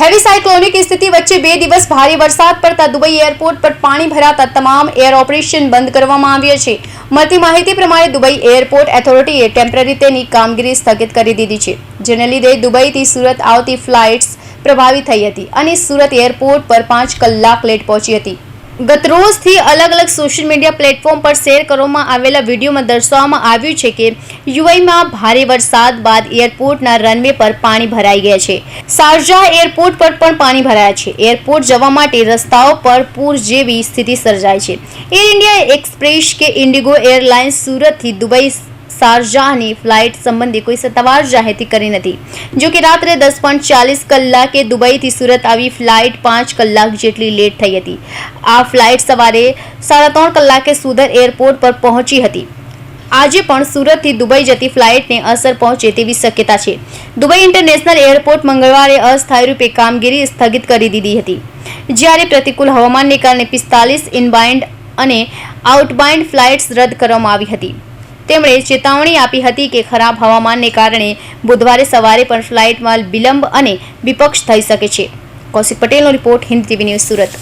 Heavy cyclonic સ્થિતિ વચ્ચે બે દિવસ ભારે વરસાદ પડતા દુબઈ એરપોર્ટ પર પાણી ભરાતા તમામ એર ઓપરેશન બંધ કરવામાં આવ્યા છે મળતી માહિતી પ્રમાણે દુબઈ એરપોર્ટ ઓથોરિટીએ ટેમ્પરરી તેની કામગીરી સ્થગિત કરી દીધી છે, જેને લીધે દુબઈથી સુરત આવતી ફ્લાઇટ્સ પ્રભાવિત થઈ હતી અને સુરત એરપોર્ટ પર પાંચ કલાક લેટ પહોંચી હતી। ગતરોજથી અલગ અલગ સોશિયલ મીડિયા પ્લેટફોર્મ પર શેર કરવામાં આવેલા વિડીયોમાં દર્શાવવામાં આવ્યું છે કે યુએઈમાં ભારે વરસાદ બાદ એરપોર્ટના રનવે પર પાણી ભરાઈ ગયા છે. શારજાહ એરપોર્ટ પર પણ પાણી ભરાયા છે. એરપોર્ટ જવા માટે રસ્તાઓ પર પૂર જેવી સ્થિતિ સર્જાય છે. એર ઇન્ડિયા એક્સપ્રેસ કે ઇન્ડિગો એરલાઇન્સ સુરતથી દુબઈ શારજાહની ફ્લાઇટ સંબંધી કોઈ સત્તાવાર જાહેરાત કરી નથી. જો કે રાત્રે દસ પોઈન્ટ ચાલીસ કલાકે દુબઈથી સુરત આવી ફ્લાઇટ પાંચ કલાક જેટલી લેટ થઈ હતી. આ ફ્લાઇટ સવારે સાડા ત્રણ કલાકે સુધર એરપોર્ટ પર પહોંચી હતી. આજે પણ સુરતથી દુબઈ જતી ફ્લાઇટને અસર પહોંચે તેવી શક્યતા છે. દુબઈ ઇન્ટરનેશનલ એરપોર્ટ મંગળવારે અસ્થાયી રૂપે કામગીરી સ્થગિત કરી દીધી હતી. જ્યારે પ્રતિકૂળ હવામાનને કારણે પિસ્તાલીસ ઇનબાઇન્ડ અને આઉટબાઇન્ડ ફ્લાઇટ્સ રદ કરવામાં આવી હતી. તેમણે ચેતવણી આપી હતી કે ખરાબ હવામાનને કારણે બુધવારે સવારે પણ ફ્લાઇટમાં વિલંબ અને વિપક્ષ થઈ શકે છે. કૌશિક પટેલનો report Hind TV news Surat.